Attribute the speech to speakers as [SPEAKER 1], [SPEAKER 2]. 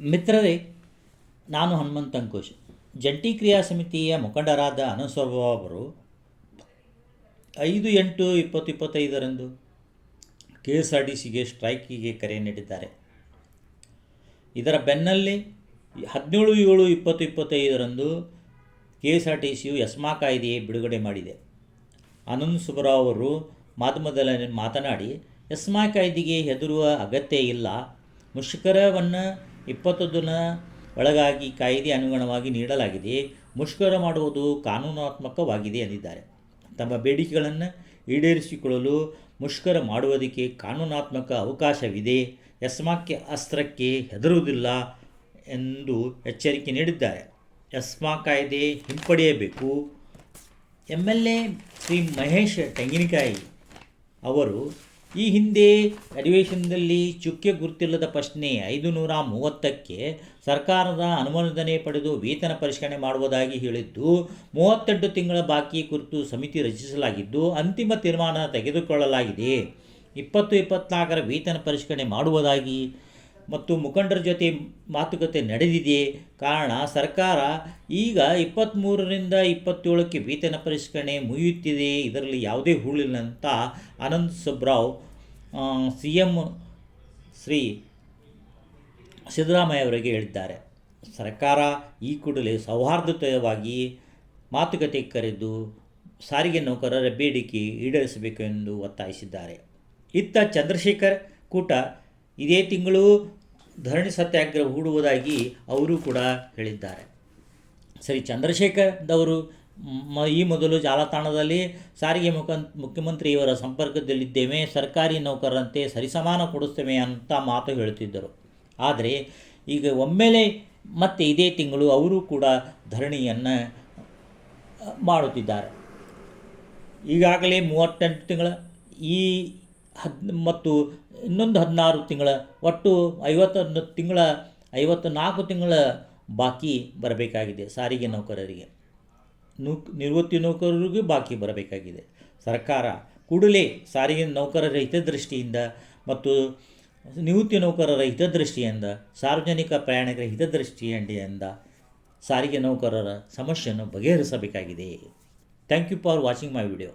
[SPEAKER 1] ಮಿತ್ರರೇ, ನಾನು ಹನುಮಂತ ಅಂಕುಶ್ ಜಂಟಿ ಕ್ರಿಯಾ ಸಮಿತಿಯ ಮುಖಂಡರಾದ ಅನಸ್ವರ್ಭ ಅವರು ಐದು ಎಂಟು ಇಪ್ಪತ್ತು ಇಪ್ಪತ್ತೈದರಂದು ಕೆ ಎಸ್ ಆರ್ ಡಿ ಸಿಗೆ ಸ್ಟ್ರೈಕಿಗೆ ಕರೆ ನೀಡಿದ್ದಾರೆ. ಇದರ ಬೆನ್ನಲ್ಲಿ ಹದಿನೇಳು, ಏಳು, ಇಪ್ಪತ್ತು, ಇಪ್ಪತ್ತೈದರಂದು ಕೆ ಎಸ್ ಆರ್ ಟಿ ಸಿಯು ಎಸ್ಮಾ ಕಾಯ್ದೆಯೇ ಬಿಡುಗಡೆ ಮಾಡಿದೆ. ಆನಂದ್ ಸುಬ್ಬರಾವ್ ಅವರು ಮಾಧ್ಯಮದಲ್ಲಿ ಮಾತನಾಡಿ, ಎಸ್ಮಾ ಕಾಯ್ದೆಗೆ ಹೆದರುವ ಅಗತ್ಯ ಇಲ್ಲ. ಮುಷ್ಕರವನ್ನು ಇಪ್ಪತ್ತು ದಿನ ಒಳಗಾಗಿ ಕಾಯ್ದೆ ಅನುಗುಣವಾಗಿ ನೀಡಲಾಗಿದೆ. ಮುಷ್ಕರ ಮಾಡುವುದು ಕಾನೂನಾತ್ಮಕವಾಗಿದೆ ಎಂದಿದ್ದಾರೆ. ತಮ್ಮ ಬೇಡಿಕೆಗಳನ್ನು ಈಡೇರಿಸಿಕೊಳ್ಳಲು ಮುಷ್ಕರ ಮಾಡುವುದಕ್ಕೆ ಕಾನೂನಾತ್ಮಕ ಅವಕಾಶವಿದೆ. ಎಸ್ಮಾಕ್ಕೆ ಅಸ್ತ್ರಕ್ಕೆ ಹೆದರುವುದಿಲ್ಲ ಎಂದು ಎಚ್ಚರಿಕೆ ನೀಡಿದ್ದಾರೆ. ಯಸ್ಮಾ ಕಾಯ್ದೆ ಹಿಂಪಡೆಯಬೇಕು. M L A Shri Mahesh Tenginakai ಅವರು ಈ ಹಿಂದೆ ಅಧಿವೇಶನದಲ್ಲಿ ಚುಕ್ಕೆ ಗುರುತಿಲ್ಲದ ಪ್ರಶ್ನೆ ಐದು ನೂರ ಮೂವತ್ತಕ್ಕೆ ಸರ್ಕಾರದ ಅನುಮೋದನೆ ಪಡೆದು ವೇತನ ಪರಿಷ್ಕರಣೆ ಮಾಡುವುದಾಗಿ ಹೇಳಿದ್ದು, ಮೂವತ್ತೆಂಟು ತಿಂಗಳ ಬಾಕಿ ಕುರಿತು ಸಮಿತಿ ರಚಿಸಲಾಗಿದ್ದು, ಅಂತಿಮ ತೀರ್ಮಾನ ತೆಗೆದುಕೊಳ್ಳಲಾಗಿದೆ. ಇಪ್ಪತ್ತು ಇಪ್ಪತ್ನಾಲ್ಕರ ವೇತನ ಪರಿಷ್ಕರಣೆ ಮಾಡುವುದಾಗಿ ಮತ್ತು ಮುಖಂಡರ ಜೊತೆ ಮಾತುಕತೆ ನಡೆದಿದೆಯೇ? ಕಾರಣ, ಸರ್ಕಾರ ಈಗ ಇಪ್ಪತ್ತ್ಮೂರರಿಂದ ಇಪ್ಪತ್ತೇಳಕ್ಕೆ ವೇತನ ಪರಿಷ್ಕರಣೆ ಮುಗಿಯುತ್ತಿದೆ ಇದರಲ್ಲಿ ಯಾವುದೇ ಹೂಳಿಲ್ಲ ಅಂತ ಅನಂತ್ ಸುಬ್ರಾವ್ ಸಿ ಎಂ ಶ್ರೀ ಸಿದ್ದರಾಮಯ್ಯ ಅವರಿಗೆ ಹೇಳಿದ್ದಾರೆ. ಸರ್ಕಾರ ಈ ಕೂಡಲೇ ಸೌಹಾರ್ದಯುತವಾಗಿ ಮಾತುಕತೆ ಕರೆದು ಸಾರಿಗೆ ನೌಕರರ ಬೇಡಿಕೆ ಈಡೇರಿಸಬೇಕು ಎಂದು ಒತ್ತಾಯಿಸಿದ್ದಾರೆ. ಇತ್ತ ಚಂದ್ರಶೇಖರ್ ಕೂಟ ಇದೇ ತಿಂಗಳು ಧರಣಿ ಸತ್ಯಾಗ್ರಹ ಹೂಡುವುದಾಗಿ ಅವರು ಕೂಡ ಹೇಳಿದ್ದಾರೆ. ಸರಿ, ಚಂದ್ರಶೇಖರ್ದವರು ಮ, ಈ ಮೊದಲು ಜಾಲತಾಣದಲ್ಲಿ ಸಾರಿಗೆ ಮುಖ, ಮುಖ್ಯಮಂತ್ರಿಯವರ ಸಂಪರ್ಕದಲ್ಲಿದ್ದೇವೆ, ಸರ್ಕಾರಿ ನೌಕರರಂತೆ ಸರಿಸಮಾನ ಕೊಡಿಸ್ತೇವೆ ಅಂತ ಮಾತು ಹೇಳುತ್ತಿದ್ದರು ಆದರೆ, ಈಗ ಒಮ್ಮೆಲೆ ಮತ್ತೆ ಇದೇ ತಿಂಗಳು ಅವರು ಕೂಡ ಧರಣಿಯನ್ನು ಮಾಡುತ್ತಿದ್ದಾರೆ. ಈಗಾಗಲೇ ಮೂವತ್ತೆಂಟು ತಿಂಗಳ, ಈ ಹದ್, ಮತ್ತು ಇನ್ನೊಂದು ಹದಿನಾರು ತಿಂಗಳ, ಒಟ್ಟು ಐವತ್ತೊಂದು ತಿಂಗಳ, ಐವತ್ತು ನಾಲ್ಕು ತಿಂಗಳ ಬಾಕಿ ಬರಬೇಕಾಗಿದೆ ಸಾರಿಗೆ ನೌಕರರಿಗೆ. ನೂಕ್, ನಿವೃತ್ತಿ ನೌಕರರಿಗೂ ಬಾಕಿ ಬರಬೇಕಾಗಿದೆ. ಸರ್ಕಾರ ಕೂಡಲೇ ಸಾರಿಗೆ ನೌಕರರ ಹಿತದೃಷ್ಟಿಯಿಂದ ಮತ್ತು ನಿವೃತ್ತಿ ನೌಕರರ ಹಿತದೃಷ್ಟಿಯಿಂದ ಸಾರ್ವಜನಿಕ ಪ್ರಯಾಣಿಕರ ಹಿತದೃಷ್ಟಿಯಿಂದ ಸಾರಿಗೆ ನೌಕರರ ಸಮಸ್ಯೆಯನ್ನು ಬಗೆಹರಿಸಬೇಕಾಗಿದೆ. Thank you for watching my video